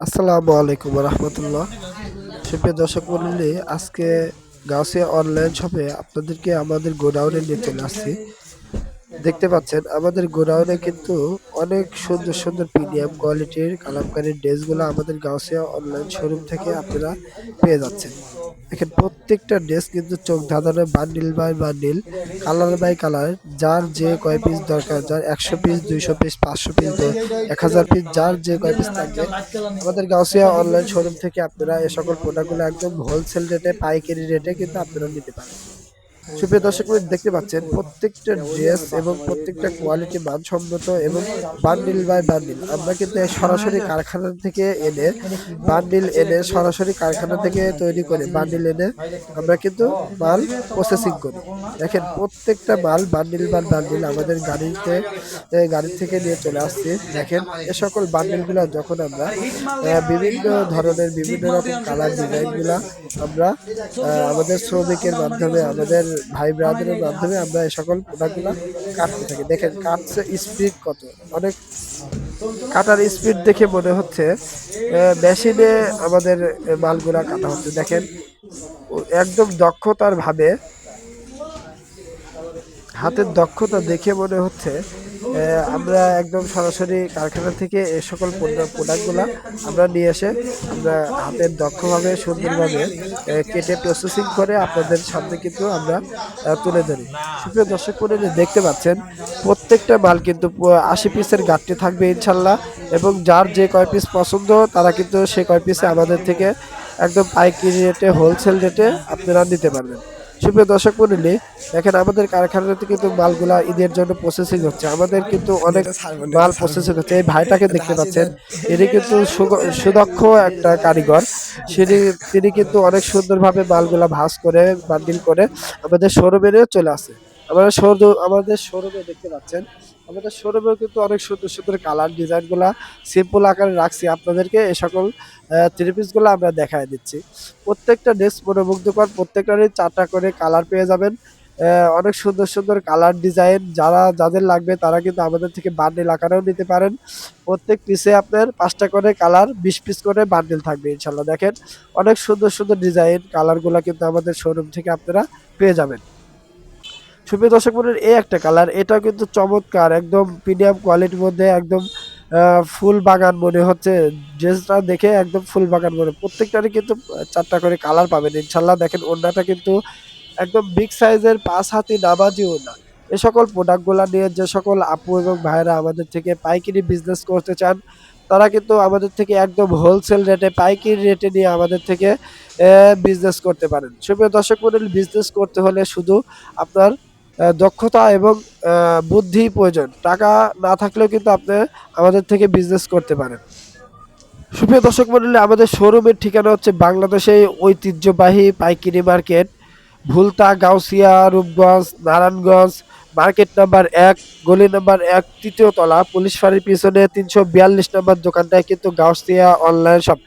আসসালামু আলাইকুম রহমতুল্লাহ। সুপ্রিয় দর্শক মন্ডলী, আজকে গাউসিয়া অনলাইন শপে আপনাদেরকে আমাদের গোডাউনে নিয়ে চলে আসছি। দেখতে পাচ্ছেন, আমাদের গোডাউনে কিন্তু অনেক সুন্দর সুন্দর প্রিমিয়াম কোয়ালিটির কালামকারীর ড্রেসগুলো আমাদের গাউসিয়া অনলাইন শোরুম থেকে আপনারা পেয়ে যাচ্ছেন। দেখেন, প্রত্যেকটা ড্রেস কিন্তু চোখ ধাঁধানো bundle by bundle colour by colour যার যে কয় পিস দরকার, যার একশো পিস দুইশো পিস পাঁচশো পিস এক হাজার পিস যার যে কয় পিস থাকবে আমাদের গাউসিয়া অনলাইন শোরুম থেকে আপনারা এই সকল প্রোডাক্টগুলো একদম হোলসেল রেটে পাইকারি রেটে কিন্তু আপনারা নিতে পারেন। সুপ্রিয় দর্শক দেখতে পাচ্ছেন প্রত্যেকটা ড্রেস এবং প্রত্যেকটা কোয়ালিটি মানসম্মত এবং বান্ডিল বাই বান্ডিল। আমরা কিন্তু সরাসরি কারখানা থেকে এনে বান্ডিল এনে সরাসরি কারখানা থেকে তৈরি করে বান্ডিল এনে আমরা কিন্তু মাল প্রসেসিং করি। দেখেন, প্রত্যেকটা মাল বান্ডিল বাই বান্ডিল আমাদের গাড়িতে গাড়ি থেকে নিয়ে চলে আসছে। দেখেন, এ সকল বান্ডিলগুলো যখন আমরা বিভিন্ন ধরনের বিভিন্ন রকম কালার ডিজাইনগুলো আমরা আমাদের শ্রমিকের মাধ্যমে, আমাদের ভাই ব্রাদারের মাধ্যমে আমরা এই সকল প্রোডাক্টগুলো কাটতে থাকি। দেখেন কাটছে স্পিড কত? অনেক কাটার স্পিড দেখে মনে হচ্ছে মেশিনে আমাদের মালগুলা কাটা হচ্ছে। দেখেন একদম দক্ষতার ভাবে হাতের দক্ষতা দেখে মনে হচ্ছে আমরা একদম সরাসরি কারখানা থেকে এই সকল প্রোডাক্টগুলো আমরা নিয়ে এসে আমরা হাতের দক্ষভাবে, সুন্দরভাবে কেটে প্রসেসিং করে আপনাদের সামনে কিন্তু আমরা তুলে ধরি। সুপ্রিয় দর্শক মন্ডলী, দেখতে পাচ্ছেন, প্রত্যেকটা মাল কিন্তু আশি পিসের গাঠটি থাকবে ইনশাল্লাহ এবং যার যে কয় পিস পছন্দ, তারা কিন্তু সে কয় পিসে আমাদের থেকে একদম পাইকারি রেটে হোলসেল রেটে আপনারা নিতে পারবেন। সুপ্রিয় দর্শক মন্ডলী, দেখেন আমাদের কারখানাতে কিন্তু মালগুলা ঈদের জন্য প্রসেসিং হচ্ছে। আমাদের কিন্তু অনেক মাল প্রসেসিং হচ্ছে। এই ভাইটাকে দেখতে পাচ্ছেন এটি কিন্তু সুদক্ষ একটা কারিগর। সেটি তিনি কিন্তু অনেক সুন্দরভাবে মালগুলা ভাস করে, বান্ডিল করে আমাদের শোরুমে চলে আসে। আমাদের শোরুম আমাদের শোরুমে দেখতে পাচ্ছেন আমাদের শোরুমেও কিন্তু অনেক সুন্দর সুন্দর কালার ডিজাইনগুলা সিম্পল আকারে রাখছি। আপনাদেরকে এ সকল থ্রি পিসগুলো আমরা দেখায় দিচ্ছি। প্রত্যেকটা ড্রেস মনোমুগ্ধকর, প্রত্যেকটারই চারটা করে কালার পেয়ে যাবেন। অনেক সুন্দর সুন্দর কালার ডিজাইন যারা, যাদের লাগবে তারা কিন্তু আমাদের থেকে বান্ডিল আকারেও নিতে পারেন। প্রত্যেক পিসে আপনার পাঁচটা করে কালার বিশ পিস করে বান্ডিল থাকবে ইনশাল্লাহ দেখেন, অনেক সুন্দর সুন্দর ডিজাইন কালারগুলো কিন্তু আমাদের শোরুম থেকে আপনারা পেয়ে যাবেন। সুপ্রিয় দর্শক মন্ডলীর এই একটা কালার এটাও কিন্তু চমৎকার, একদম প্রিমিয়াম কোয়ালিটির মধ্যে, একদম ফুল বাগান মনে হচ্ছে, ড্রেসটা দেখে একদম ফুল বাগান মনে, প্রত্যেকটারই কিন্তু চারটা করে কালার পাবেন, ইনশাল্লাহ দেখেন ওড়নাটা কিন্তু একদম বিগ সাইজের পাঁচ হাতি নামাজি ওড়না। এ সকল প্রোডাক্টগুলো নিয়ে যে সকল আপু এবং ভাইরা আমাদের থেকে পাইকারি বিজনেস করতে চান, তারা কিন্তু আমাদের থেকে একদম হোলসেল রেটে পাইকারি রেটে নিয়ে আমাদের থেকে বিজনেস করতে পারেন। সুপ্রিয় দর্শক মন্ডলী বিজনেস করতে হলে শুধু আপনার দক্ষতা এবং বুদ্ধি প্রয়োজন। টাকা না থাকলেও কিন্তু আপনি আমাদের থেকে বিজনেস করতে পারেন। সুপ্রিয় দর্শক মন্ডলী আমাদের শোরুমের ঠিকানা হচ্ছে বাংলাদেশের ঐতিহ্যবাহী পাইকারি market, Bhulta, Gausia, Rupganj, Narayanganj, market number এক, গলি নাম্বার এক, তৃতীয় তলা, পুলিশ ফাঁড়ির পিছনে তিনশো বিয়াল্লিশ নাম্বার দোকানটায় কিন্তু গাউসিয়া অনলাইন শপ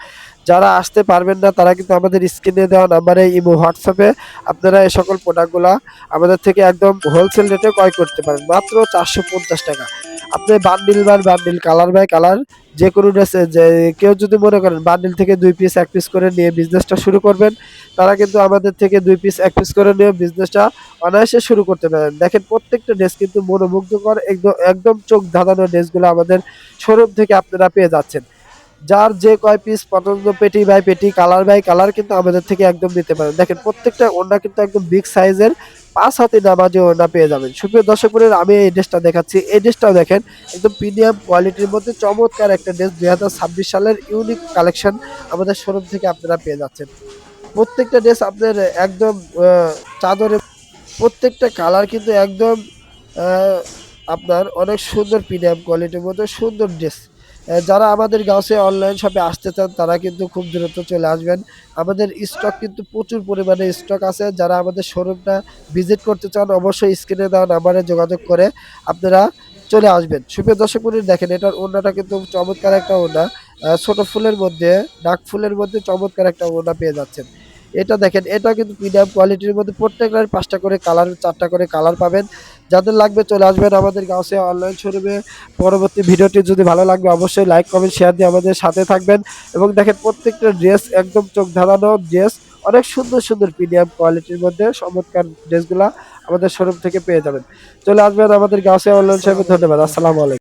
যারা আসতে পারবেন না, তারা কিন্তু আমাদের স্ক্রিনে দেওয়া নাম্বারে ইমো হোয়াটসঅ্যাপে আপনারা এই সকল প্রোডাক্টগুলো আমাদের থেকে একদম হোলসেল রেটে ক্রয় করতে পারেন মাত্র চারশো পঞ্চাশ টাকা। আপনি bundle by bundle colour by colour যে কোনো ড্রেসে যে কেউ যদি মনে করেন বান্ডিল থেকে দুই পিস এক পিস করে নিয়ে বিজনেসটা শুরু করবেন, তারা কিন্তু আমাদের থেকে দুই পিস এক পিস করে নিয়ে বিজনেসটা অনায়াসে শুরু করতে পারেন দেখেন প্রত্যেকটা ড্রেস কিন্তু মনোমুগ্ধকর, একদম একদম চোখ ধাঁধানো ড্রেসগুলো আমাদের শোরুম থেকে আপনারা পেয়ে যাচ্ছেন। যার যে কয় পিস পছন্দ পেটি বাই পেটি কালার বাই কালার কিন্তু আমাদের থেকে একদম নিতে পারেন। দেখেন, প্রত্যেকটা ওড়না কিন্তু একদম বিগ সাইজের পাঁচ হাতে নামাজে ওড়না পেয়ে যাবেন। সুপ্রিয় দর্শক আমি এই ড্রেসটা দেখাচ্ছি। এই ড্রেসটাও দেখেন, একদম প্রিমিয়াম কোয়ালিটির মধ্যে চমৎকার একটা ড্রেস দুই হাজার ছাব্বিশ সালের ইউনিক কালেকশন আমাদের শোরুম থেকে আপনারা পেয়ে যাচ্ছেন। প্রত্যেকটা ড্রেস আপনার একদম চাদরে প্রত্যেকটা কালার কিন্তু একদম আপনার অনেক সুন্দর প্রিমিয়াম কোয়ালিটির মধ্যে সুন্দর ড্রেস যারা আমাদের গাছে অনলাইন শপে আসতে চান, তারা কিন্তু খুব দ্রুত চলে আসবেন। আমাদের স্টক কিন্তু প্রচুর পরিমাণে স্টক আছে। যারা আমাদের শোরুমটা ভিজিট করতে চান, অবশ্যই স্ক্রিনে দেওয়া নাম্বারে যোগাযোগ করে আপনারা চলে আসবেন। সুপ্রিয় দর্শক মন্ডলী, দেখেন এটার ওড়নাটা কিন্তু চমৎকার একটা ওড়না। ছোট ফুলের মধ্যে ডাক ফুলের মধ্যে চমৎকার একটা ওড়না পেয়ে যাচ্ছেন। এটা দেখেন, এটা কিন্তু প্রিমিয়াম কোয়ালিটির মধ্যে প্রত্যেকটার পাঁচটা করে কালার চারটা করে কালার পাবেন। যাদের লাগবে চলে আসবেন আমাদের গাছে অনলাইন শোরুমে পরবর্তী ভিডিওটি যদি ভালো লাগবে, অবশ্যই লাইক কমেন্ট শেয়ার দিয়ে আমাদের সাথে থাকবেন। এবং দেখেন, প্রত্যেকটা ড্রেস একদম চোখ ধাঁধানো ড্রেস অনেক সুন্দর সুন্দর প্রিমিয়াম কোয়ালিটির মধ্যে চমৎকার ড্রেসগুলা আমাদের শোরুম থেকে পেয়ে যাবেন। চলে আসবেন আমাদের গাছে অনলাইন শোরুমে ধন্যবাদ, আসসালামু আলাইকুম।